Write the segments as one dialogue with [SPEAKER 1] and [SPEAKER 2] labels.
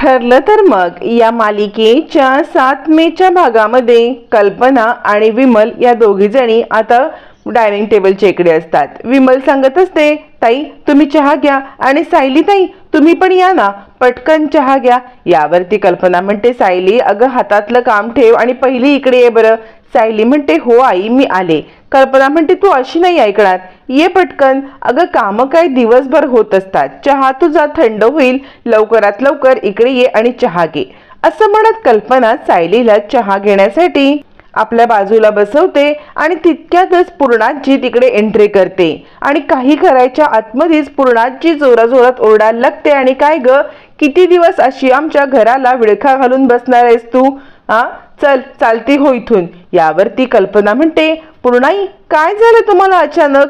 [SPEAKER 1] ठरलं तर मग या मालिकेच्या सात मेच्या भागामध्ये कल्पना आणि विमल या दोघी जणी आता डायनिंग टेबलच्या इकडे असतात. विमल सांगत असते ताई तुम्ही चहा घ्या आणि सायली ताई तुम्ही पण या ना. पटकन चहा घ्या. यावरती कल्पना म्हणते सायली अगं हातातलं काम ठेव आणि पहिली इकडे ये बरं. सायली म्हणते हो आई मी आले. कल्पना म्हणते तू अशी नाही ऐकणार. ये पटकन. अगं कामं काय दिवसभर होत असतात. चहा तुझा थंड होईल. लवकरात लवकर इकडे ये आणि चहा घे. असं म्हणत कल्पना सायलीला चहा घेण्यासाठी आपल्या बाजूला बसवते आणि तितक्यातच पूर्णाजी तिकडे एंट्री करते. आणि काही करायच्या आतमध्येच पूर्णाजी जोराजोरात ओरडायला लागते आणि काय ग? किती दिवस अशी आमच्या घराला विळखा घालून बसणार आहेस तू? हा चल चालती हो इथून. यावरती कल्पना म्हणते पूर्णाई काय झालं तुम्हाला अचानक?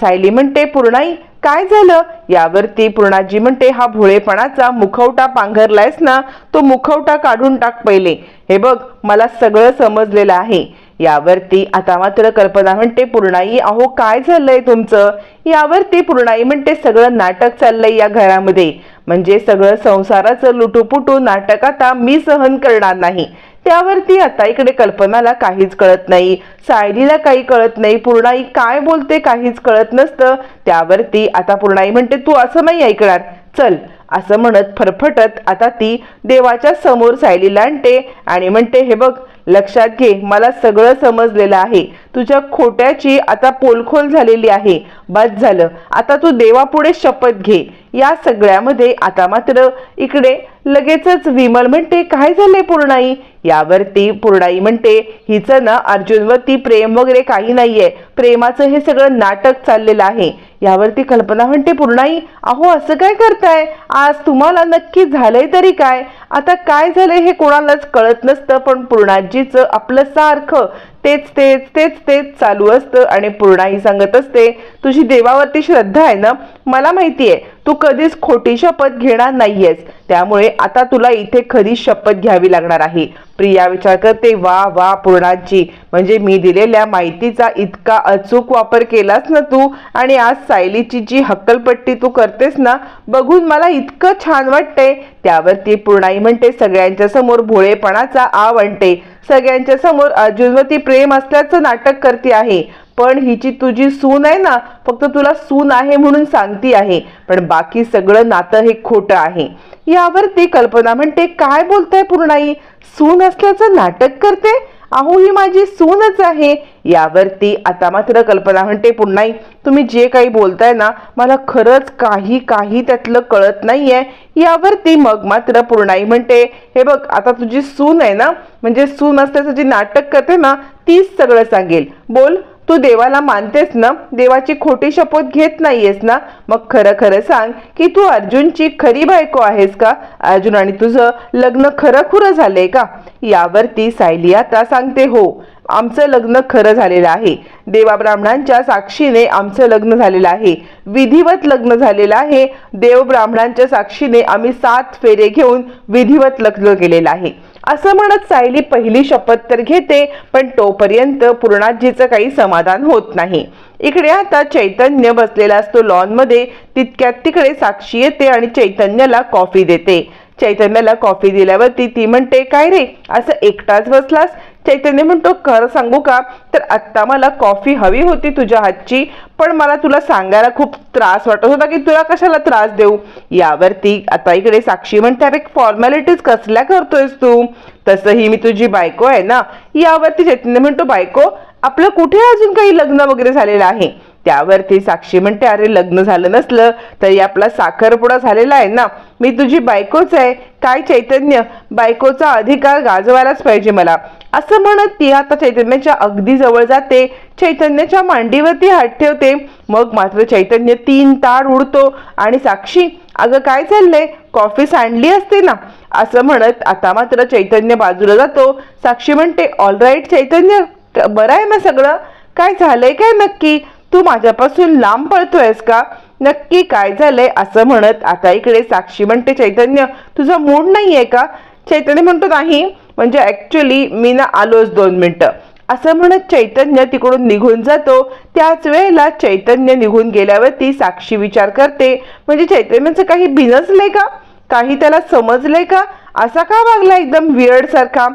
[SPEAKER 1] सायली म्हणते पूर्णाई काय झालं? यावरती पूर्णाजी म्हणते हा भोळेपणाचा मुखवटा पांघरलायस ना तो मुखवटा काढून टाक पहिले. हे बघ मला सगळं समजलेलं आहे. यावरती आता मात्र कल्पना म्हणते पूर्णाई अहो काय झालंय तुमचं? यावरती पूर्णाई म्हणते सगळं नाटक चाललंय या घरामध्ये. म्हणजे सगळं संसाराचं लुटूपुटू नाटक आता मी सहन करणार नाही. त्यावरती आता इकडे कल्पनाला काहीच कळत नाही. सायलीला काही कळत नाही. पूर्णाई काय बोलते काहीच कळत नसतं. त्यावरती आता पूर्णाई म्हणते तू असं नाही ऐकणार. चल असं म्हणत फरफटत आता ती देवाच्या समोर सायलीला आणते आणि म्हणते हे बघ लक्षात घे मला सगळं समजलेलं आहे. तुझ्या खोट्याची आता पोलखोल झालेली आहे. बस झालं. आता तू देवापुढे शपथ घे. या सगळ्यामध्ये आता मात्र इकडे लगेचच विमल म्हणते काय झालंय पूर्णाई? यावरती पूर्णाई म्हणते हिचं ना अर्जुनवरती प्रेम वगैरे काही नाहीये. प्रेमाचं हे सगळं नाटक चाललेलं आहे. यावरती कल्पना म्हणते पूर्णाई अहो असं काय करताय? आज तुम्हाला नक्की झालंय तरी काय? आता काय झालंय हे कोणालाच कळत नसतं पण पूर्णाजीचं आपलं सारखं तेच तेच तेच तेच चालू असतं आणि पूर्णाई सांगत असते तुझी देवावरती श्रद्धा आहे ना? मला माहिती आहे तू कधीच खोटी शपथ घेणार नाहीयेस. त्यामुळे आता तुला इथे खरी शपथ घ्यावी लागणार आहे. प्रिया विचार करते वा वा पूर्णाची म्हणजे मी दिलेल्या माहितीचा इतका अचूक वापर केलास ना तू आणि आज सायलीची जी हक्कलपट्टी तू करतेस ना बघून मला इतकं छान वाटतंय. त्यावरती पूर्णाई म्हणते सगळ्यांच्या समोर भोळेपणाचा आव आणते. सगळ्यांच्या समोर अर्जुनवरती प्रेम असल्याचं नाटक करते आहे. पण हिची तुझी सून आहे ना फक्त तुला सून आहे म्हणून सांगती आहे. पण बाकी सगळं नातं हे खोटं आहे. यावर ती कल्पना म्हणते काय बोलताय पूर्णाई? सून असल्याचं नाटक करते? अहो ही माझी सूनच आहे. यावरती आता मात्र कल्पना म्हणते पुन्हाही तुम्ही जे काही बोलताय ना मला खरंच काही काही त्यातलं कळत नाहीये. यावरती मग मात्र पूर्णाई म्हणते हे बघ आता तुझी सून आहे ना म्हणजे सून असल्याचं जे नाटक करते ना तीच सगळं सांगेल. बोल तू देवाला मानतेस ना? देवाची खोटी शपथ घेत नाहीयेस ना? मग खरं खरं सांग की तू अर्जुनची खरी बायको आहेस का? अर्जुन आणि तुझं लग्न खरं खुरं झालंय का? यावरती सायली आता सांगते हो. आमचं लग्न खरं झालेलं आहे. देवा ब्राह्मणांच्या साक्षीने आमचं लग्न झालेलं आहे. विधिवत लग्न झालेलं आहे. देव ब्राह्मणांच्या साक्षीने आम्ही सात फेरे घेऊन विधिवत लग्न केलेलं आहे. असं म्हणत सायली पहिली शपथ तर घेते पण तोपर्यंत पूर्णाजीचं काही समाधान होत नाही. इकडे आता चैतन्य बसलेला असतो लॉनमध्ये तितक्यात तिकडे साक्षी येते आणि चैतन्याला कॉफी देते. चैतन्याला कॉफी दिल्यावरती ती म्हणते काय रे असं एकटाच बसलास? चैतन्य म्हणतो खरं सांगू का? तर आत्ता मला कॉफी हवी होती तुझ्या हातची पण मला तुला सांगायला खूप त्रास वाटत होता की तुला कशाला त्रास देऊ? यावरती आता इकडे साक्षी म्हणते अरे फॉर्मॅलिटीज कसल्या करतोयस तू? तसंही मी तुझी बायको आहे ना? यावरती चैतन्य म्हणतो बायको आपलं कुठे अजून काही लग्न वगैरे झालेलं आहे? त्यावरती साक्षी म्हणते अरे लग्न झालं नसलं तरी आपला साखरपुडा झालेला आहे ना. मी तुझी बायकोच आहे. काय चैतन्य? बायकोचा अधिकार गाजवायलाच पाहिजे मला. असं म्हणत ती आता चैतन्याच्या अगदी जवळ जाते. चैतन्याच्या मांडीवरती हात ठेवते. मग मात्र चैतन्य तीन ताड उडतो आणि साक्षी अगं काय चाललंय? कॉफी सांडली असते ना. असं म्हणत आता मात्र चैतन्य बाजूला जातो. साक्षी म्हणते ऑल राईट चैतन्य. बरं आहे ना सगळं. काय झालंय काय नक्की? तू माझ्यापासून लांब पळतोयस का? नक्की काय झालंय असं म्हणत आता इकडे साक्षी म्हणते चैतन्य तुझा मूड नाहीये का? चैतन्य म्हणतो नाही. म्हणजे ऍक्च्युली मी ना आलोच दोन मिनिटं. असं म्हणत चैतन्य तिकडून निघून जातो. त्याच वेळेला चैतन्य निघून गेल्यावरती साक्षी विचार करते म्हणजे चैतन्याचं काही भिनसलंय का? काही त्याला समजलंय का? असा का वागला एकदम वियर्ड सारखा?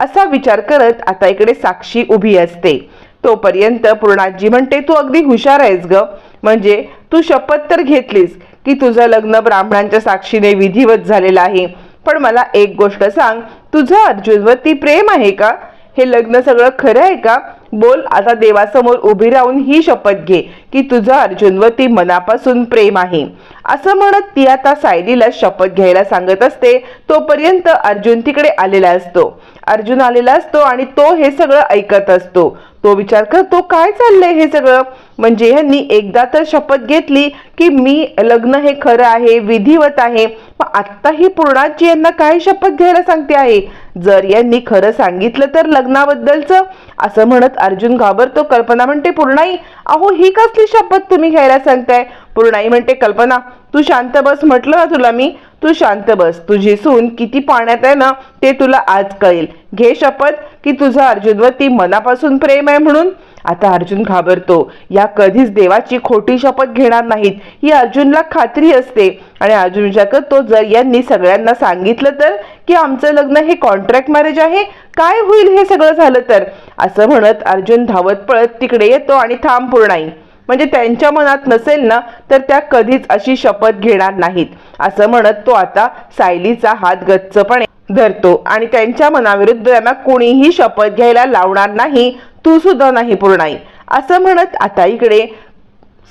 [SPEAKER 1] असा विचार करत आता इकडे साक्षी उभी असते. तोपर्यंत पूर्णाजी म्हणते तू अगदी हुशार आहेस ग. म्हणजे तू शपथ तर घेतलीस की तुझं लग्न ब्राह्मणांच्या साक्षीने विधिवत झालेलं आहे. पण मला एक गोष्ट सांग तुझं अर्जुनवरती प्रेम आहे का? हे लग्न सगळं खरं आहे का? बोल आता देवासमोर उभी राहून ही शपथ घे की तुझं अर्जुनवरती मनापासून प्रेम आहे. असं म्हणत ती आता सायलीला शपथ घ्यायला सांगत असते तोपर्यंत अर्जुन तिकडे आलेला असतो. अर्जुन आलेला असतो आणि तो हे सगळं ऐकत असतो. तो विचार करतो काय चाललंय हे सगळं? म्हणजे ह्यांनी एकदा तर शपथ घेतली की मी लग्न हे खरं आहे विधिवत आहे. मग आत्ता ही पूर्णाची यांना काय शपथ घ्यायला सांगते आहे? जर यांनी खरं सांगितलं तर लग्नाबद्दलचं? असं म्हणत अर्जुन घाबरतो. कल्पना म्हणते पूर्णाई अहो ही कसली शपथ तुम्ही घ्यायला सांगताय? पूर्णाई म्हणते कल्पना तू शांत बस म्हटलं ना तुला मी तू शांत बस. तुझी सून किती पाण्यात आहे ना ते तुला आज कळेल. घे शपथ की तुझं अर्जुनवरती मनापासून प्रेम आहे म्हणून. आता अर्जुन घाबरतो. या कधीच देवाची खोटी शपथ घेणार नाहीत. ही अर्जुनला खात्री असते. आणि अर्जुन विचार करतो जर यांनी सगळ्यांना सांगितलं तर की आमचं लग्न हे कॉन्ट्रॅक्ट मॅरेज आहे काय होईल हे सगळं झालं तर? असं म्हणत अर्जुन धावत पळत तिकडे येतो आणि थांब पूर्णाई. म्हणजे त्यांच्या मनात नसेल ना तर त्या कधीच अशी शपथ घेणार नाहीत. असं म्हणत तो आता सायलीचा हात गच्चपणे धरतो आणि त्यांच्या मनाविरुद्ध त्यांना कोणीही शपथ घ्यायला लावणार नाही तू सुद्धा नाही पूर्णाई. असं म्हणत आता इकडे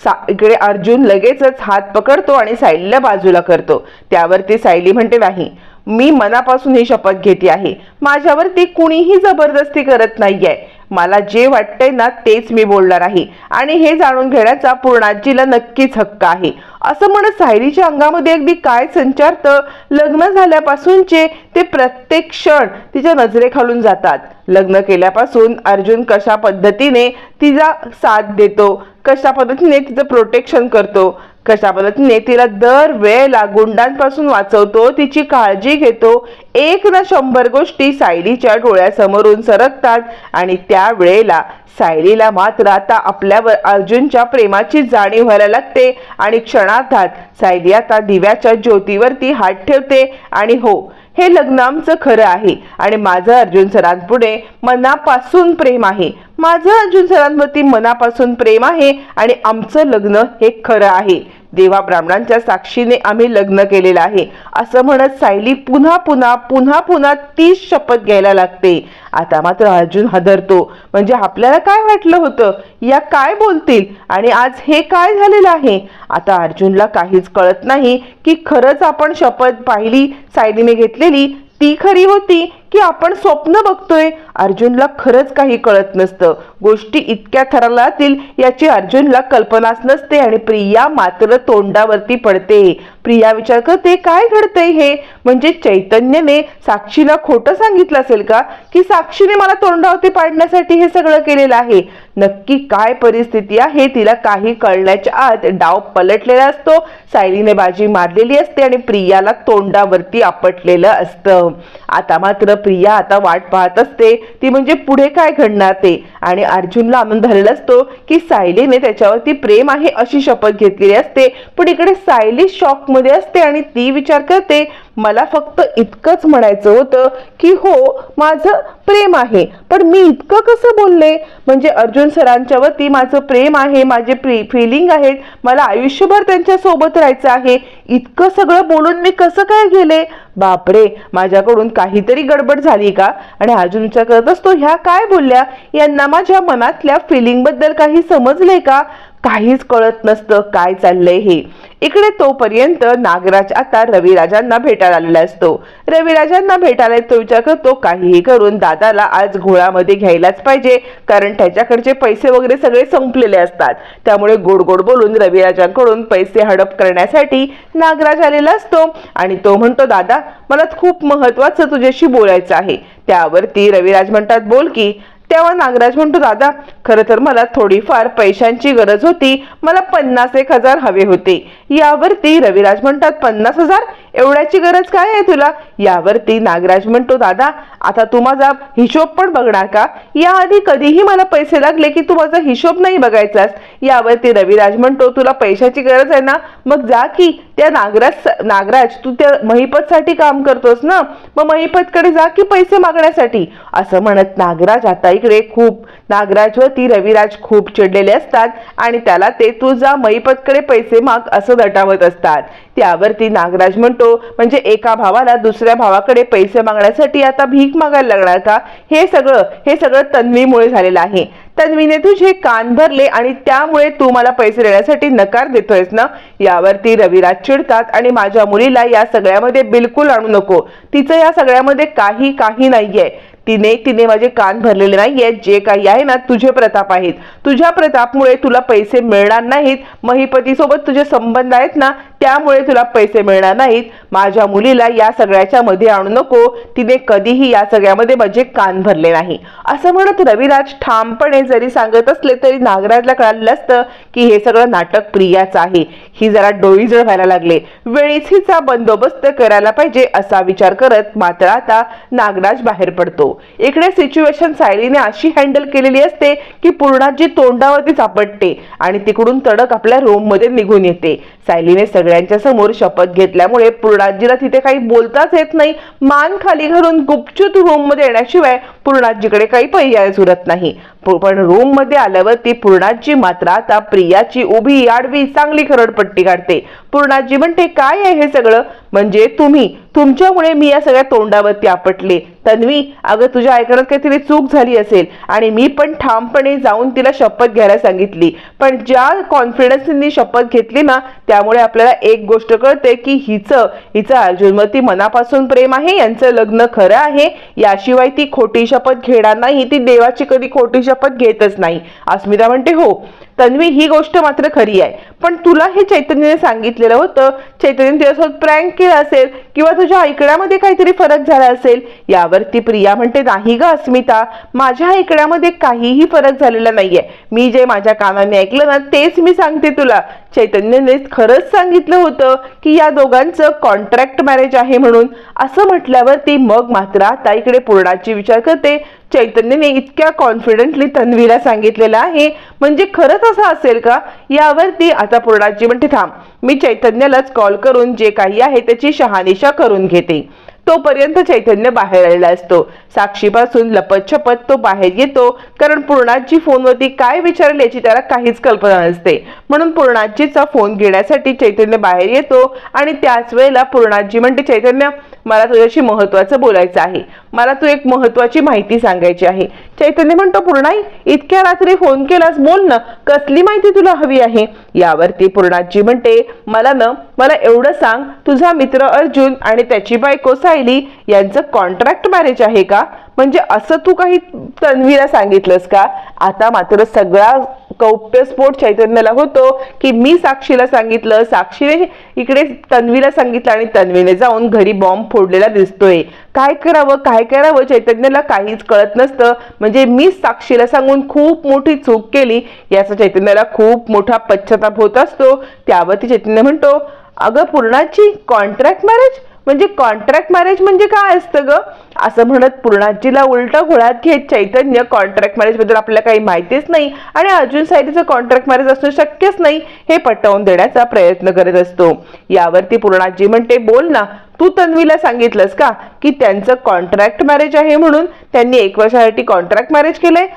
[SPEAKER 1] सा इकडे अर्जुन लगेचच हात पकडतो आणि सायलीला बाजूला करतो. त्यावरती सायली म्हणते नाही मी मनापासून ही शपथ घेते आहे. माझ्यावरती कुणीही जबरदस्ती करत नाहीये. मला जे वाटतंय ना तेच मी बोलणार आहे. आणि हे जाणून घेण्याचा पूर्णाजीला नक्कीच हक्क आहे. असं म्हणत सायलीच्या अंगामध्ये अगदी काय संचारतं लग्न झाल्यापासूनचे ते प्रत्येक क्षण तिच्या नजरेखालून जातात. लग्न केल्यापासून अर्जुन कशा पद्धतीने तिचा साथ देतो कशा पद्धतीने तिचं प्रोटेक्शन करतो कशा पद्धतीने तिला दर वेळेला गुंडांपासून वाचवतो तिची काळजी घेतो. एक ना शंभर गोष्टी सायलीच्या डोळ्यासमोरून सरकतात आणि त्या वेळेला सायलीला मात्र आता आपल्यावर अर्जुनच्या प्रेमाची जाणीव व्हायला लागते आणि क्षणार्थात सायली आता दिव्याच्या ज्योतीवरती हात ठेवते आणि हो हे लग्न आमचं खरं आहे आणि माझं अर्जुन सरांपुढे मनापासून प्रेम आहे. माझं अर्जुन सरांवरती मनापासून प्रेम आहे आणि आमचं लग्न हे खरं आहे. देवा ब्राह्मणांच्या साक्षीने आम्ही लग्न केलेलं आहे. असं म्हणत सायली पुन्हा पुन्हा पुन्हा पुन्हा तीच शपथ घ्यायला लागते. आता मात्र अर्जुन हदरतो. म्हणजे आपल्याला काय वाटलं होतं? या काय बोलतील? आणि आज हे काय झालेलं आहे? आता अर्जुनला काहीच कळत नाही की खरंच आपण शपथ पाहिली सायलीने घेतलेली ती खरी होती की आपण स्वप्न बघतोय अर्जुनला खरंच काही कळत नसतं. गोष्टी इतक्या थरलातील याची अर्जुनला कल्पनाच नसते आणि प्रिया मात्र तोंडावरती पडते. प्रिया विचार करते काय घडतंय हे? म्हणजे चैतन्यने साक्षीला खोटं सांगितलं असेल का? की साक्षीने मला तोंडावरती पाडण्यासाठी हे सगळं केलेलं आहे? नक्की काय परिस्थिती आहे? तिला काही कळण्याच्या आत डाव पलटलेला असतो. सायलीने बाजी मारलेली असते आणि प्रियाला तोंडावरती आपटलेलं असतं. आता मात्र प्रिया आता वाट पाहत असते. ती म्हणजे पुढे काय घडणार ते? आणि अर्जुनला आनंद झालेला असतो की सायलीने त्याच्यावरती प्रेम आहे अशी शपथ घेतलेली असते. पण इकडे सायली शॉकमध्ये असते आणि ती विचार करते मला फक्त इतकंच म्हणायचं होतं की हो माझं प्रेम आहे. पण मी इतकं कसं बोलले? म्हणजे अर्जुन सरांच्या वती माझं प्रेम आहे माझे प्री फिलिंग आहेत मला आयुष्यभर त्यांच्यासोबत राहायचं आहे. इतकं सगळं बोलून मी कसं काय गेले? बापरे माझ्याकडून काहीतरी गडबड झाली का? आणि अर्जुन विचार करत असतो ह्या काय बोलल्या? यांना माझ्या मनातल्या फिलिंगबद्दल काही समजले का? काहीच कळत नसतं काय चाललंय हे. इकडे तोपर्यंत नागराज आता रविराजांना भेटायला आलेला असतो. रविराजांना भेटायला तो विचार करतो काहीही करून दादाला आज घोळामध्ये घ्यायलाच पाहिजे कारण त्याच्याकडचे पैसे वगैरे सगळे संपलेले असतात. त्यामुळे गोड गोड बोलून रविराजांकडून पैसे हडप करण्यासाठी नागराज आलेला असतो आणि तो म्हणतो दादा मला खूप महत्वाचं तुझ्याशी बोलायचं आहे. त्यावरती रविराज म्हणतात बोल की. तेव्हा नागराज म्हणतो दादा खरं तर मला थोडीफार पैशांची गरज होती. मला पन्नास एक हजार हवे होते. यावरती रविराज म्हणतात पन्नास हजार? एवढ्याची गरज काय आहे तुला? यावरती नागराज म्हणतो दादा आता तू माझा हिशोब पण बघणार का? याआधी कधीही मला पैसे लागले की तू माझा हिशोब नाही बघायचास. यावरती रविराज म्हणतो तुला पैशाची गरज आहे ना? मग जा की त्या नागराज नागराज तू त्या महिपतसाठी काम करतोस ना? मग महिपतकडे जा की पैसे मागण्यासाठी. असं म्हणत नागराज आता इकडे खूप नागराजवरती रविराज खूप चिडलेले असतात आणि त्याला ते तू जा महिपतकडे पैसे माग असं दटावत असतात. त्यावरती नागराज म्हणतो म्हणजे एका भावाला दुसऱ्या भावाकडे पैसे मागण्यासाठी आता भीक मागायला लागणार का? हे सगळं हे सगळं तन्वीमुळे झालेलं आहे. तन्वीने तुझे कान भरले आणि त्यामुळे तू मला पैसे देण्यासाठी नकार देतोयस ना? यावरती रविराज चिडतात आणि माझ्या मुलीला या सगळ्यामध्ये बिलकुल आणू नको. तिचं या सगळ्यामध्ये काही काही नाहीये. तिने तिने माझे कान भरलेले नाहीये. जे काही आहे ना तुझे प्रताप आहेत. तुझ्या प्रतापमुळे तुला पैसे मिळणार नाहीत. महिपतीसोबत तुझे संबंध आहेत ना त्यामुळे तुला पैसे मिळणार नाहीत. माझ्या मुलीला या सगळ्याच्या मध्ये आणू नको. तिने कधीही या सगळ्यामध्ये माझे कान भरले नाही. असं म्हणत रविराज ठामपणे जरी सांगत असले तरी नागराजला कळालं असतं की हे सगळं नाटक प्रियाचं आहे. ही जरा डोळीजळ व्हायला लागले. वेळीच हिचा बंदोबस्त करायला पाहिजे असा विचार करत मात्र आता नागराज बाहेर पडतो. इकडे सिच्युएशन सायलीने अशी हँडल केलेली असते की पूर्णाजी तोंडावरती सापडते आणि तिकडून तडक आपल्या रूममध्ये निघून येते. सायलीने सगळं सगळ्यांच्या समोर शपथ घेतल्यामुळे पूर्णाजीला तिथे काही बोलताच येत नाही. मान खाली घालून गुपचूप रूममध्ये येण्याशिवाय पूर्णाजीकडे काही पर्याय उरत नाही. पण रूममध्ये आल्यावर ती पूर्णाची मात्र आता प्रियाची उभी आडवी चांगली खरडपट्टी काढते. पूर्णाजी म्हणते काय आहे हे सगळं? म्हणजे तुम्ही. तुमच्यामुळे मी या सगळ्या तोंडावरती आपटले. तन्वी अगं तुझ्या ऐकण्यात काहीतरी चूक झाली असेल आणि मी पण ठामपणे जाऊन तिला शपथ घ्यायला सांगितली. पण ज्या कॉन्फिडन्सनी शपथ घेतली ना त्यामुळे आपल्याला एक गोष्ट कळते की हिचं हिचं अर्जुनवरती मनापासून प्रेम आहे यांचं लग्न खरं आहे. याशिवाय ती खोटी शपथ घेणार नाही. ती देवाची कधी खोटी शपथ घेतच नाही. अस्मिता म्हणते हो तन्वी ही गोष्ट मात्र खरी आहे. पण तुला हे चैतन्याने सांगितलेलं होतं. चैतन्यने तुझ्यासोबत प्रँक केला असेल किंवा तुझ्या ऐकण्यामध्ये काहीतरी फरक झाला असेल यावरती प्रिया म्हणते नाही ग अस्मिता. माझ्या ऐकण्यामध्ये काहीही फरक झालेला नाहीये. मी जे माझ्या कानाने ऐकलं ना तेच मी सांगते तुला. चैतन्यनेच खरंच सांगितलं होतं की या दोघांचं कॉन्ट्रॅक्ट मॅरेज आहे म्हणून. असं म्हटल्यावर ती मग मात्र आता इकडे पूर्णाची विचार करते. चैतन्यने इतक्या कॉन्फिडेंटली तन्वीला सांगितलेलं आहे. म्हणजे खरंच असं असेल का? यावरती आता पूर्णाची म्हणते थांब. मी चैतन्यालाच कॉल करून जे काही आहे त्याची शहानिशा करून घेते. तोपर्यंत चैतन्य बाहेर आलेला असतो. साक्षीपासून लपत छपत तो बाहेर येतो. कारण पूर्णाजी फोनवरती काय विचारेल याची त्याला काहीच कल्पना नसते. म्हणून पूर्णाजीचा फोन घेण्यासाठी चैतन्य बाहेर येतो आणि त्याच वेळेला पूर्णाजी म्हणते चैतन्य मला तुझ्याशी महत्वाचं बोलायचं आहे. मला तू एक महत्वाची माहिती सांगायची आहे. चैतन्य म्हणतो पूर्णाई इतक्या रात्री फोन केलास बोल ना. कसली माहिती तुला हवी आहे? यावरती पूर्णाजी म्हणते मला न मला एवढं सांग. तुझा मित्र अर्जुन आणि त्याची बायको सायली यांचं कॉन्ट्रॅक्ट मॅरेज आहे का? म्हणजे असं तू काही तन्वीला सांगितलंस का? आता मात्र सगळा कौप्यस्फोट चैतन्याला होतो की मी साक्षीला सांगितलं साक्षीने इकडे तन्वीला सांगितलं आणि तन्वीने जाऊन घरी बॉम्ब फोडलेला दिसतोय. काय करावं काय करावं? चैतन्याला काहीच कळत नसतं. म्हणजे मी साक्षीला सांगून खूप मोठी चूक केली याचा चैतन्याला खूप मोठा पश्चाताप होत असतो. त्यावरती चैतन्य म्हणतो अगं पूर्णाची कॉन्ट्रॅक्ट मॅरेज म्हणजे कॉन्ट्रॅक्ट मॅरेज म्हणजे काय असतं ग? असं म्हणत पूर्णाजीला उलटा घोळ्यात घेत चैतन्य कॉन्ट्रॅक्ट मॅरेजबद्दल आपल्याला काही माहितीच नाही आणि अर्जुन साईडचं कॉन्ट्रॅक्ट मॅरेज असणं शक्यच नाही हे पटवून देण्याचा प्रयत्न करत असतो. यावरती पूर्णाजी म्हणते बोल ना तू तन्वीला सांगितलंस का की त्यांचं कॉन्ट्रॅक्ट मॅरेज आहे म्हणून त्यांनी एक वर्षासाठी कॉन्ट्रॅक्ट मॅरेज केलंय?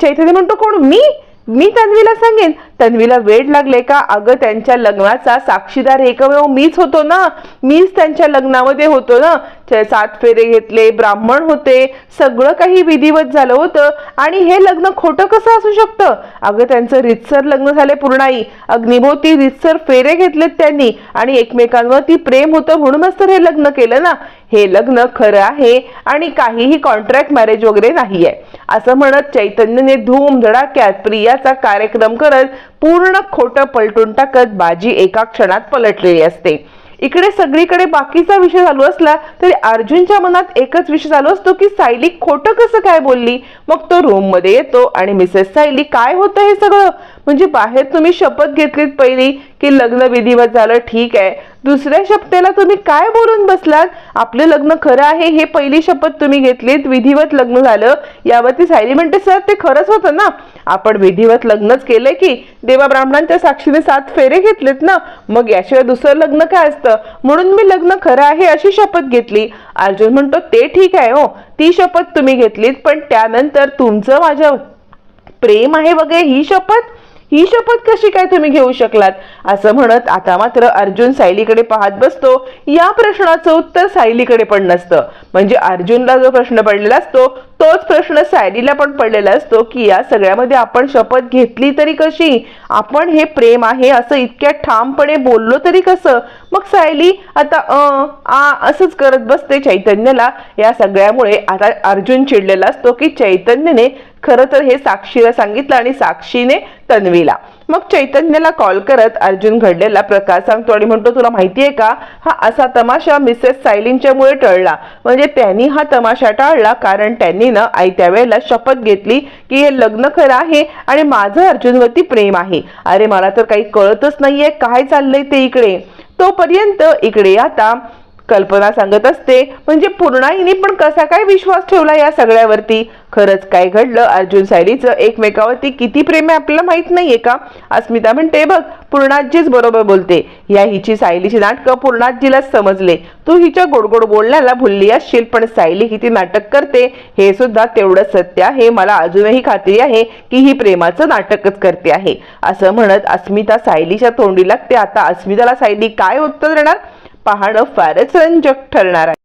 [SPEAKER 1] चैतन्य म्हणतो कोण? मी? मी तन्वीला सांगेन. तन्वीला वेळ लागले का? अगं त्यांच्या लग्नाचा साक्षीदार एकमेव हो, मीच होतो ना. मीच त्यांच्या लग्नामध्ये होतो ना. सात फेरे घेतले ब्राह्मण होते. सगळं काही विधिवत झालं होतं. आणि हे लग्न खोटं कसं असू शकतं? अगं त्यांचं रितसर लग्न झाले पूर्णाई. अग्निभोवती रितसर फेरे घेतलेत त्यांनी. आणि एकमेकांवरती प्रेम होतं म्हणूनच तर हे लग्न केलं ना. हे लग्न खरं आहे आणि काहीही कॉन्ट्रॅक्ट मॅरेज वगैरे नाहीये. असं म्हणत चैतन्यने धूम धडाक्यात प्रियाचा कार्यक्रम करत पूर्ण खोटं पलटून टाकत बाजी एका क्षणात पलटलेली असते. इकडे सगळीकडे बाकीचा विषय चालू असला तरी अर्जुनच्या मनात एकच विषय चालू असतो की सायली खोटं कसं काय बोलली? मग तो रूममध्ये येतो आणि मिसेस सायली काय होतं हे सगळं? म्हणजे बाहेर तुम्ही शपथ घेतलीत पहिली की लग्न विधीवत झालं ठीक आहे. दुसऱ्या शपथेला तुम्ही काय बोलून बसलात? आपलं लग्न खरं आहे हे पहिली शपथ तुम्ही घेतलीत विधिवत लग्न झालं. यावरती सायली म्हणते सर ते खरंच होतं ना? आपण विधिवत लग्नच केलंय की तेव्हा ब्राह्मणांच्या साक्षीने सात फेरे घेतलेत ना? मग याशिवाय दुसरं लग्न काय असतं? म्हणून मी लग्न खरं आहे अशी शपथ घेतली. अर्जुन म्हणतो ते ठीक आहे हो. ती शपथ तुम्ही घेतलीत पण त्यानंतर तुमचं माझ्या प्रेम आहे वगैरे ही शपथ? ही शपथ कशी काय तुम्ही घेऊ शकलात? असं म्हणत आता मात्र अर्जुन सायलीकडे पाहत बसतो. या प्रश्नाचं उत्तर सायलीकडे पण नसतं. म्हणजे अर्जुनला जो प्रश्न पडलेला असतो तोच प्रश्न सायलीला पण पडलेला असतो की या सगळ्यामध्ये आपण शपथ घेतली तरी कशी? आपण हे प्रेम आहे असं इतक्या ठामपणे बोललो तरी कसं? मग सायली आता अ आ असंच करत बसते चैतन्यला. या सगळ्यामुळे आता अर्जुन चिडलेला असतो की चैतन्यने खरं तर हे साक्षीला सांगितलं आणि साक्षीने तन्वीला. मग चैतन्यला कॉल करत अर्जुन घडलेला प्रकार सांगतो आणि म्हणतो तुला माहितीये का? हा असा तमाशा मिसेस सायलिनच्यामुळे टळला. म्हणजे त्यांनी हा तमाशा टाळला कारण त्यांनी ना आई त्यावेळेला शपथ घेतली की हे लग्न खरं आहे आणि माझं अर्जुनवरती प्रेम आहे. अरे मला तर काही कळतच नाहीये. काय चाललंय ते इकडे? तोपर्यंत इकडे आता कल्पना सांगत असते. म्हणजे पूर्णाईने पण कसा काय विश्वास ठेवला या सगळ्यावरती? खरंच काय घडलं? अर्जुन सायलीचं एकमेकावरती किती प्रेम आहे आपल्याला माहीत नाहीये का? अस्मिता म्हणते बघ पूर्णाजीच बरोबर बोलते. या हिची सायलीची नाटकं पूर्णाजीलाच समजले. तू हिच्या गोडगोड बोलण्याला भुलली असशील पण सायली किती नाटक करते? हे सुद्धा तेवढं सत्य आहे. मला अजूनही खात्री आहे की ही प्रेमाचं नाटकच करते आहे. असं म्हणत अस्मिता सायलीच्या तोंडी लागते. आता अस्मिताला सायली काय उत्तर देणार? पाहणं फारच रंजक ठरणार आहे.